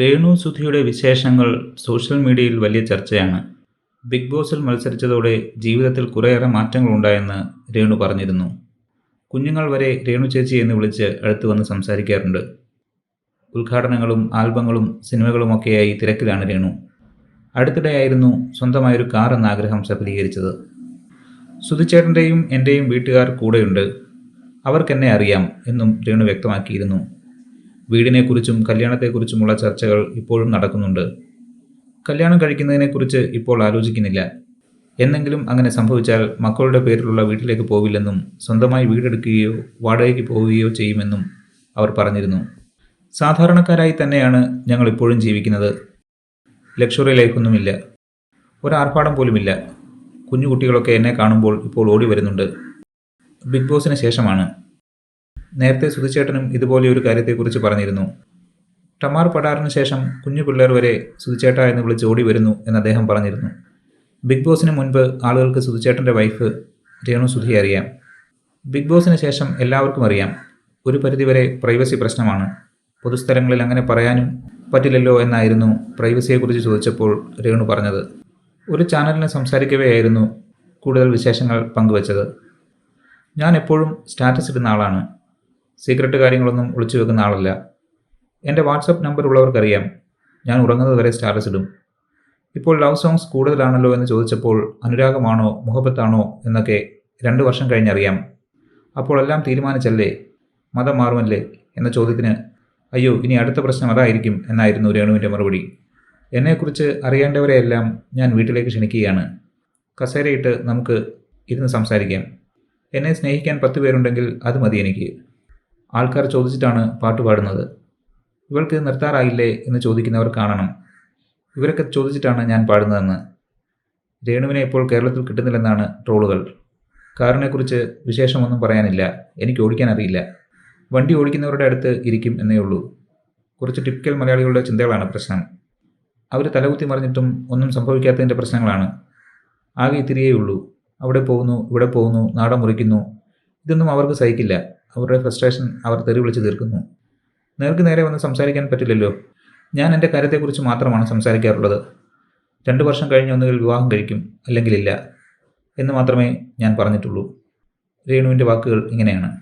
രേണു സുധിയുടെ വിശേഷങ്ങൾ സോഷ്യൽ മീഡിയയിൽ വലിയ ചർച്ചയാണ്. ബിഗ് ബോസിൽ മത്സരിച്ചതോടെ ജീവിതത്തിൽ കുറേയേറെ മാറ്റങ്ങളുണ്ടായെന്ന് രേണു പറഞ്ഞിരുന്നു. കുഞ്ഞുങ്ങൾ വരെ രേണു ചേച്ചി എന്ന് വിളിച്ച് അടുത്ത് വന്ന് സംസാരിക്കാറുണ്ട്. ഉദ്ഘാടനങ്ങളും ആൽബങ്ങളും സിനിമകളുമൊക്കെയായി തിരക്കിലാണ് രേണു. അടുത്തിടെയായിരുന്നു സ്വന്തമായൊരു കാർ എന്ന ആഗ്രഹം സഫലീകരിച്ചത് സുധിച്ചേട്ടന്റെയും എന്റെയും വീട്ടുകാർ കൂടെയുണ്ട്. അവർക്കെന്നെ അറിയാം എന്നും രേണു വ്യക്തമാക്കിയിരുന്നു. വീടിനെക്കുറിച്ചും കല്യാണത്തെക്കുറിച്ചുമുള്ള ചർച്ചകൾ ഇപ്പോഴും നടക്കുന്നുണ്ട്. കല്യാണം കഴിക്കുന്നതിനെക്കുറിച്ച് ഇപ്പോൾ ആലോചിക്കുന്നില്ല. എന്നെങ്കിലും അങ്ങനെ സംഭവിച്ചാൽ മക്കളുടെ പേരിലുള്ള വീട്ടിലേക്ക് പോവില്ലെന്നും സ്വന്തമായി വീടെടുക്കുകയോ വാടകയ്ക്ക് പോവുകയോ ചെയ്യുമെന്നും അവർ പറഞ്ഞിരുന്നു. സാധാരണക്കാരായി തന്നെയാണ് ഞങ്ങൾ ഇപ്പോഴും ജീവിക്കുന്നത്. ലക്ഷറി ലൈഫൊന്നുമില്ല. ഒരാർഭാടം പോലുമില്ല. കുഞ്ഞുകുട്ടികളൊക്കെ എന്നെ കാണുമ്പോൾ ഇപ്പോൾ ഓടി വരുന്നുണ്ട്. ബിഗ് ബോസിന് ശേഷമാണ്. നേരത്തെ സുധിച്ചേട്ടനും ഇതുപോലെ ഒരു കാര്യത്തെക്കുറിച്ച് പറഞ്ഞിരുന്നു. ടമാർ പടാറിന് ശേഷം കുഞ്ഞു പിള്ളേർ വരെ സുധിച്ചേട്ട എന്ന് വിളിച്ച് ഓടി വരുന്നു എന്ന് അദ്ദേഹം പറഞ്ഞിരുന്നു. ബിഗ് ബോസിന് മുൻപ് ആളുകൾക്ക് സുധിച്ചേട്ടന്റെ വൈഫ് രേണു സുധി അറിയാം. ബിഗ് ബോസിന് ശേഷം എല്ലാവർക്കും അറിയാം. ഒരു പരിധിവരെ പ്രൈവസി പ്രശ്നമാണ്. പൊതുസ്ഥലങ്ങളിൽ അങ്ങനെ പറയാനും പറ്റില്ലല്ലോ എന്നായിരുന്നു പ്രൈവസിയെക്കുറിച്ച് ചോദിച്ചപ്പോൾ രേണു പറഞ്ഞത്. ഒരു ചാനലിനെ സംസാരിക്കവെയായിരുന്നു കൂടുതൽ വിശേഷങ്ങൾ പങ്കുവച്ചത്. ഞാൻ എപ്പോഴും സ്റ്റാറ്റസ് ഇടുന്ന ആളാണ്. സീക്രട്ട് കാര്യങ്ങളൊന്നും ഒളിച്ചു വെക്കുന്ന ആളല്ല. എന്റെ വാട്സപ്പ് നമ്പർ ഉള്ളവർക്കറിയാം. ഞാൻ ഉറങ്ങുന്നത് വരെ സ്റ്റാറ്റസ് ഇടും. ഇപ്പോൾ ലവ് സോങ്സ് കൂടുതലാണല്ലോ എന്ന് ചോദിച്ചപ്പോൾ അനുരാഗമാണോ മുഹബത്താണോ എന്നൊക്കെ രണ്ട് വർഷം കഴിഞ്ഞറിയാം. അപ്പോൾ എല്ലാം തീരുമാനിച്ചല്ലേ? മതം മാറുമല്ലേ എന്ന ചോദ്യത്തിന് അയ്യോ ഇനി അടുത്ത പ്രശ്നം അതായിരിക്കും എന്നായിരുന്നു രേണുവിന്റെ മറുപടി. എന്നെക്കുറിച്ച് അറിയേണ്ടവരെയെല്ലാം ഞാൻ വീട്ടിലേക്ക് ക്ഷണിക്കുകയാണ്. കസേരയിട്ട് നമുക്ക് ഇരുന്ന് സംസാരിക്കാം. എന്നെ സ്നേഹിക്കാൻ പത്ത് പേരുണ്ടെങ്കിൽ അത് മതി എനിക്ക്. ആൾക്കാർ ചോദിച്ചിട്ടാണ് പാട്ട് പാടുന്നത്. ഇവൾക്ക് നിർത്താറായില്ലേ എന്ന് ചോദിക്കുന്നവർ കാണണം. ഇവരൊക്കെ ചോദിച്ചിട്ടാണ് ഞാൻ പാടുന്നതെന്ന്. രേണുവിനെ ഇപ്പോൾ കേരളത്തിൽ കിട്ടുന്നില്ലെന്നാണ് ട്രോളുകൾ. കാറിനെക്കുറിച്ച് വിശേഷമൊന്നും പറയാനില്ല. എനിക്ക് ഓടിക്കാൻ അറിയില്ല. വണ്ടി ഓടിക്കുന്നവരുടെ അടുത്ത് ഇരിക്കും എന്നേ ഉള്ളൂ. കുറച്ച് ടിപ്പിക്കൽ മലയാളികളുടെ ചിന്തകളാണ് പ്രശ്നം. അവർ തലകുത്തി മറിഞ്ഞിട്ടും ഒന്നും സംഭവിക്കാത്തതിന്റെ പ്രശ്നങ്ങളാണ്. ആകെ ഇത്തിരിയേ ഉള്ളൂ. അവിടെ പോകുന്നു ഇവിടെ പോകുന്നു നാടൻ മുറിക്കുന്നു. ഇതൊന്നും അവർക്ക് സഹിക്കില്ല. അവരുടെ ഫ്രസ്ട്രേഷൻ അവർ തെറി വിളിച്ച് തീർക്കുന്നു. നേർക്ക് നേരെ വന്ന് സംസാരിക്കാൻ പറ്റില്ലല്ലോ. ഞാൻ എന്റെ കാര്യത്തെക്കുറിച്ച് മാത്രമാണ് സംസാരിക്കാറുള്ളത്. രണ്ട് വർഷം കഴിഞ്ഞ് ഒന്നുകിൽ വിവാഹം കഴിക്കും അല്ലെങ്കിൽ ഇല്ല എന്ന് മാത്രമേ ഞാൻ പറഞ്ഞിട്ടുള്ളൂ. രേണുവിന്റെ വാക്കുകൾ ഇങ്ങനെയാണ്.